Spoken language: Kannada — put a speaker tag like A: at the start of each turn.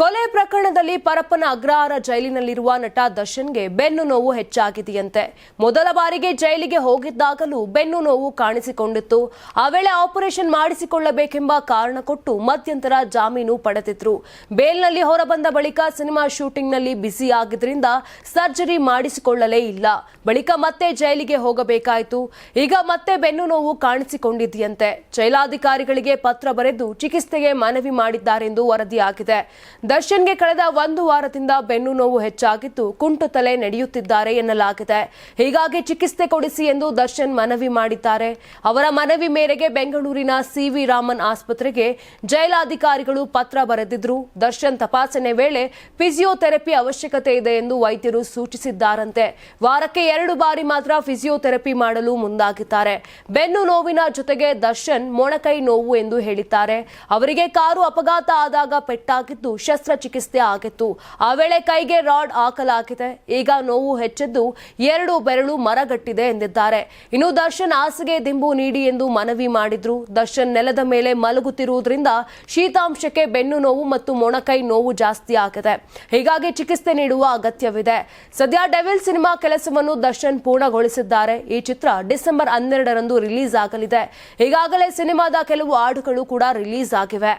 A: ಕೊಲೆ ಪ್ರಕರಣದಲ್ಲಿ ಪರಪ್ಪನ ಅಗ್ರಹಾರ ಜೈಲಿನಲ್ಲಿರುವ ನಟ ದರ್ಶನ್ಗೆ ಬೆನ್ನು ನೋವು ಹೆಚ್ಚಾಗಿದೆಯಂತೆ. ಮೊದಲ ಬಾರಿಗೆ ಜೈಲಿಗೆ ಹೋಗಿದ್ದಾಗಲೂ ಬೆನ್ನು ನೋವು ಕಾಣಿಸಿಕೊಂಡಿತ್ತು. ಆ ವೇಳೆ ಆಪರೇಷನ್ ಮಾಡಿಸಿಕೊಳ್ಳಬೇಕೆಂಬ ಕಾರಣ ಕೊಟ್ಟು ಮಧ್ಯಂತರ ಜಾಮೀನು ಪಡೆದಿದ್ರು. ಬೇಲ್ನಲ್ಲಿ ಹೊರಬಂದ ಬಳಿಕ ಸಿನಿಮಾ ಶೂಟಿಂಗ್ನಲ್ಲಿ ಬ್ಯುಸಿ ಆಗಿದ್ರಿಂದ ಸರ್ಜರಿ ಮಾಡಿಸಿಕೊಳ್ಳಲೇ ಇಲ್ಲ. ಬಳಿಕ ಮತ್ತೆ ಜೈಲಿಗೆ ಹೋಗಬೇಕಾಯಿತು. ಈಗ ಮತ್ತೆ ಬೆನ್ನು ನೋವು ಕಾಣಿಸಿಕೊಂಡಿದೆಯಂತೆ. ಜೈಲಾಧಿಕಾರಿಗಳಿಗೆ ಪತ್ರ ಬರೆದು ಚಿಕಿತ್ಸೆಗೆ ಮನವಿ ಮಾಡಿದ್ದಾರೆಂದು ವರದಿಯಾಗಿದೆ. ದರ್ಶನ್ಗೆ ಕಳೆದ ಒಂದು ವಾರದಿಂದ ಬೆನ್ನು ನೋವು ಹೆಚ್ಚಾಗಿದ್ದು ಕುಂಟು ತಲೆ ನಡೆಯುತ್ತಿದ್ದಾರೆ ಎನ್ನಲಾಗಿದೆ. ಹೀಗಾಗಿ ಚಿಕಿತ್ಸೆ ಕೊಡಿಸಿ ಎಂದು ದರ್ಶನ್ ಮನವಿ ಮಾಡಿದ್ದಾರೆ. ಅವರ ಮನವಿ ಮೇರೆಗೆ ಬೆಂಗಳೂರಿನ ಸಿವಿ ರಾಮನ್ ಆಸ್ಪತ್ರೆಗೆ ಜೈಲಾಧಿಕಾರಿಗಳು ಪತ್ರ ಬರೆದಿದ್ರು. ದರ್ಶನ್ ತಪಾಸಣೆ ವೇಳೆ ಫಿಸಿಯೋಥೆರಪಿ ಅವಶ್ಯಕತೆ ಇದೆ ಎಂದು ವೈದ್ಯರು ಸೂಚಿಸಿದ್ದಾರಂತೆ. ವಾರಕ್ಕೆ ಎರಡು ಬಾರಿ ಮಾತ್ರ ಫಿಸಿಯೋಥೆರಪಿ ಮಾಡಲು ಮುಂದಾಗಿದ್ದಾರೆ. ಬೆನ್ನು ನೋವಿನ ಜೊತೆಗೆ ದರ್ಶನ್ ಮೊಣಕೈ ನೋವು ಎಂದು ಹೇಳಿದ್ದಾರೆ. ಅವರಿಗೆ ಕಾರು ಅಪಘಾತ ಆದಾಗ ಪೆಟ್ಟಾಗಿದ್ದು ಶಸ್ತ್ರಚಿಕಿತ್ಸೆ ಆಗಿತ್ತು. ಆ ವೇಳೆ ಕೈಗೆ ರಾಡ್ ಹಾಕಲಾಗಿದೆ. ಈಗ ನೋವು ಹೆಚ್ಚಿದ್ದು ಎರಡು ಬೆರಳು ಮರಗಟ್ಟಿದೆ ಎಂದಿದ್ದಾರೆ. ಇನ್ನು ದರ್ಶನ್ ಹಾಸಿಗೆ ದಿಂಬು ನೀಡಿ ಎಂದು ಮನವಿ ಮಾಡಿದ್ರು. ದರ್ಶನ್ ನೆಲದ ಮೇಲೆ ಮಲಗುತ್ತಿರುವುದರಿಂದ ಶೀತಾಂಶಕ್ಕೆ ಬೆನ್ನು ನೋವು ಮತ್ತು ಮೊಣಕೈ ನೋವು ಜಾಸ್ತಿ ಆಗಿದೆ. ಹೀಗಾಗಿ ಚಿಕಿತ್ಸೆ ನೀಡುವ ಅಗತ್ಯವಿದೆ. ಸದ್ಯ ಡೆವಿಲ್ ಸಿನಿಮಾ ಕೆಲಸವನ್ನು ದರ್ಶನ್ ಪೂರ್ಣಗೊಳಿಸಿದ್ದಾರೆ. ಈ ಚಿತ್ರ ಡಿಸೆಂಬರ್ ಹನ್ನೆರಡರಂದು ರಿಲೀಸ್ ಆಗಲಿದೆ. ಈಗಾಗಲೇ ಸಿನಿಮಾದ ಕೆಲವು ಹಾಡುಗಳು ಕೂಡ ರಿಲೀಸ್ ಆಗಿವೆ.